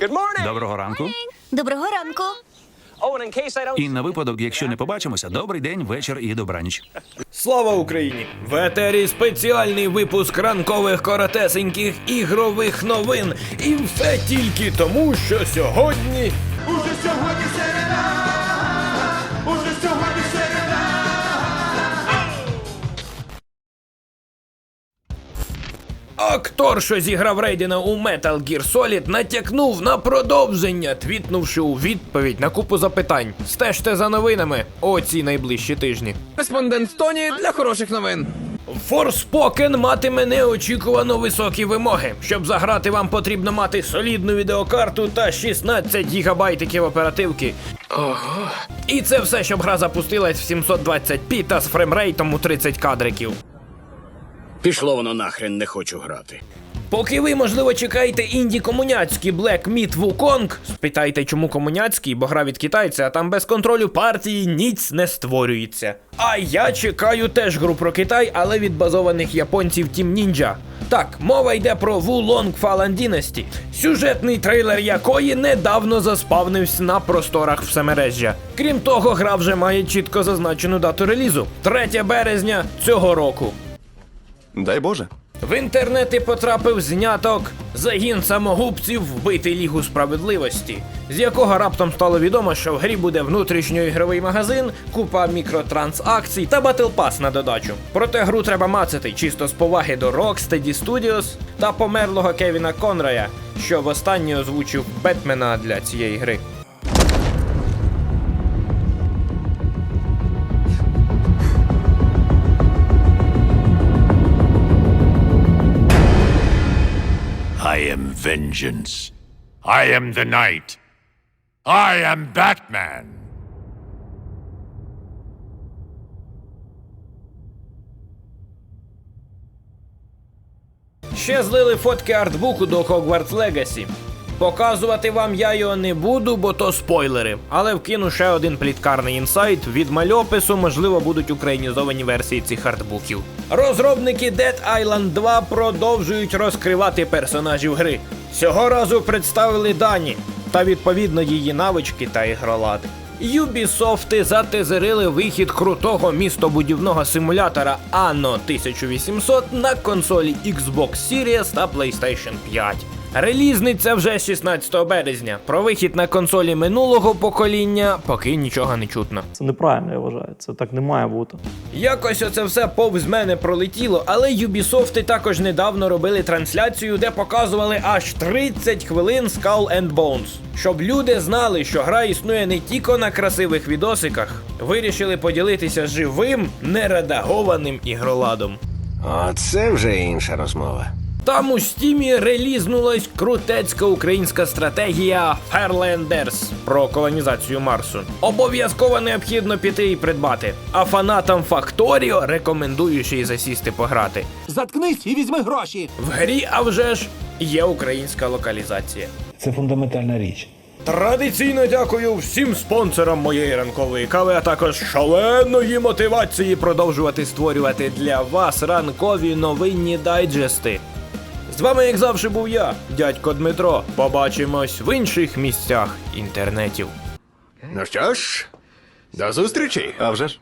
Good morning. Доброго ранку. Доброго ранку. Oh, and in case I don't. І на випадок, якщо не побачимося, добрий день, вечір і добраніч. Слава Україні! В етері спеціальний випуск ранкових коротесеньких ігрових новин. І все тільки тому, що сьогодні. Уже сьогодні середа, уже сьогодні Актор, що зіграв Рейдена у Metal Gear Solid, натякнув на продовження, твітнувши у відповідь на купу запитань. Стежте за новинами у ці найближчі тижні. Респондент Тоні для хороших новин. Forspoken матиме неочікувано високі вимоги. Щоб заграти, вам потрібно мати солідну відеокарту та 16 гігабайтиків оперативки. Ого. І це все, щоб гра запустилась в 720p та з фреймрейтом у 30 кадриків. Пішло воно нахрен, не хочу грати. Поки ви, можливо, чекаєте інді комуняцький Black Myth Wukong, спитайте, чому комуняцький, бо гра від китайця, а там без контролю партії ніц не створюється. А я чекаю теж гру про Китай, але від базованих японців Team Ninja. Так, мова йде про Wulong Fallen Dynasty, сюжетний трейлер якої недавно заспавнився на просторах всемережжя. Крім того, гра вже має чітко зазначену дату релізу 3 березня цього року. Дай Боже. В інтернети потрапив зняток Загін самогубців вбити Лігу справедливості, з якого раптом стало відомо, що в грі буде внутрішньоігровий магазин, купа мікротрансакцій та батл пас на додачу. Проте гру треба мацати чисто з поваги до Rocksteady Studios та померлого Кевіна Конрая, що востаннє озвучив Бетмена для цієї гри. I am vengeance. I am the night. I am Batman. Ще злили фотки артбуку до Hogwarts Legacy. Показувати вам я його не буду, бо то спойлери. Але вкину ще один пліткарний інсайт. Від мальопису, можливо, будуть українізовані версії цих артбуків. Розробники Dead Island 2 продовжують розкривати персонажів гри. Цього разу представили Дані та відповідно її навички та ігролади. Юбісофти затезерили вихід крутого містобудівного симулятора Anno 1800 на консолі Xbox Series та PlayStation 5. Релізниця вже 16 березня. Про вихід на консолі минулого покоління поки нічого не чутно. Це неправильно, я вважаю. Це так не має бути. Якось оце все повз мене пролетіло, але Ubisoft також недавно робили трансляцію, де показували аж 30 хвилин Skull and Bones. Щоб люди знали, що гра існує не тільки на красивих відосиках, вирішили поділитися живим, нередагованим ігроладом. Оце вже інша розмова. Там у стімі релізнулась крутецька українська стратегія Fairlanders про колонізацію Марсу. Обов'язково необхідно піти і придбати. А фанатам Факторіо рекомендую ще й засісти пограти. Заткнись і візьми гроші. В грі, а вже ж, є українська локалізація. Це фундаментальна річ. Традиційно дякую всім спонсорам моєї ранкової кави, а також шаленої мотивації продовжувати створювати для вас ранкові новинні дайджести. З вами, як завжди, був я, дядько Дмитро. Побачимось в інших місцях інтернетів. Ну що ж, до зустрічі. А вже ж.